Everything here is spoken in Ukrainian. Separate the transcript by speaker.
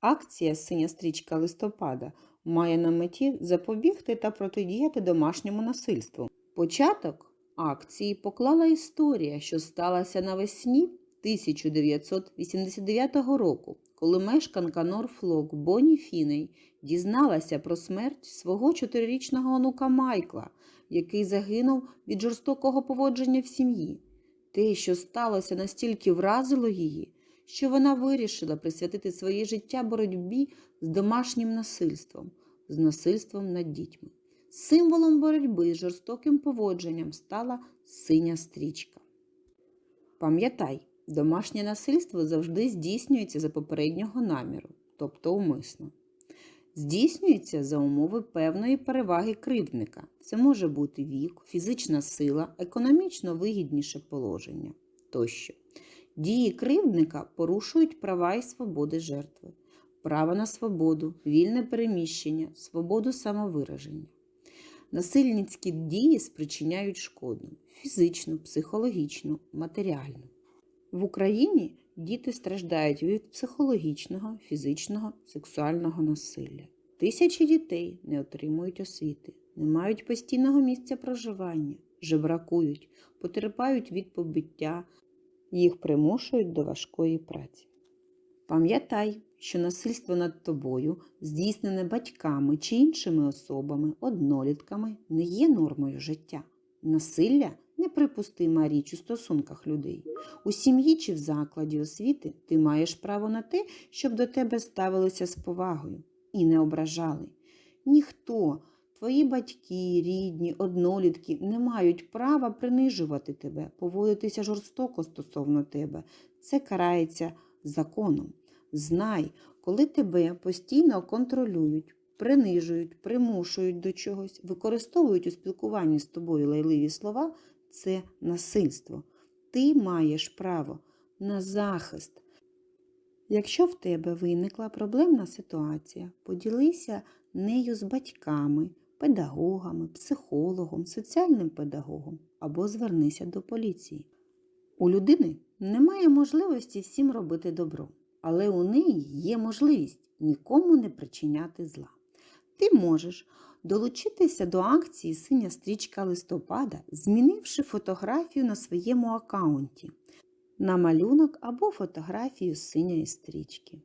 Speaker 1: Акція Синя стрічка листопада має на меті запобігти та протидіяти домашньому насильству. Початок акції поклала історія, що сталася навесні 1989 року, коли мешканка Норфлок Бонні Фіней дізналася про смерть свого чотирирічного онука Майкла, який загинув від жорстокого поводження в сім'ї. Те, що сталося, настільки вразило її, що вона вирішила присвятити своє життя боротьбі з домашнім насильством, з насильством над дітьми. Символом боротьби з жорстоким поводженням стала синя стрічка. Пам'ятай, домашнє насильство завжди здійснюється за попереднього наміру, тобто умисно. Здійснюється за умови певної переваги кривдника. Це може бути вік, фізична сила, економічно вигідніше положення тощо. Дії кривдника порушують права і свободи жертви, право на свободу, вільне переміщення, свободу самовираження. Насильницькі дії спричиняють шкоду фізичну, психологічну, матеріальну. В Україні діти страждають від психологічного, фізичного, сексуального насилля. Тисячі дітей не отримують освіти, не мають постійного місця проживання, жебракують, потерпають від побиття, їх примушують до важкої праці. Пам'ятай, що насильство над тобою, здійснене батьками чи іншими особами, однолітками, не є нормою життя. Насилля неприпустима річ у стосунках людей. У сім'ї чи в закладі освіти ти маєш право на те, щоб до тебе ставилися з повагою і не ображали. Ніхто, твої батьки, рідні, однолітки не мають права принижувати тебе, поводитися жорстоко стосовно тебе. Це карається законом. Знай, коли тебе постійно контролюють, принижують, примушують до чогось, використовують у спілкуванні з тобою лайливі слова, це насильство. Ти маєш право на захист. Якщо в тебе виникла проблемна ситуація, поділися нею з батьками, педагогами, психологом, соціальним педагогом або звернися до поліції. У людини немає можливості всім робити добро, але у неї є можливість нікому не причиняти зла. Ти можеш долучитися до акції Синя стрічка листопада, змінивши фотографію на своєму аккаунті на малюнок або фотографію синьої стрічки.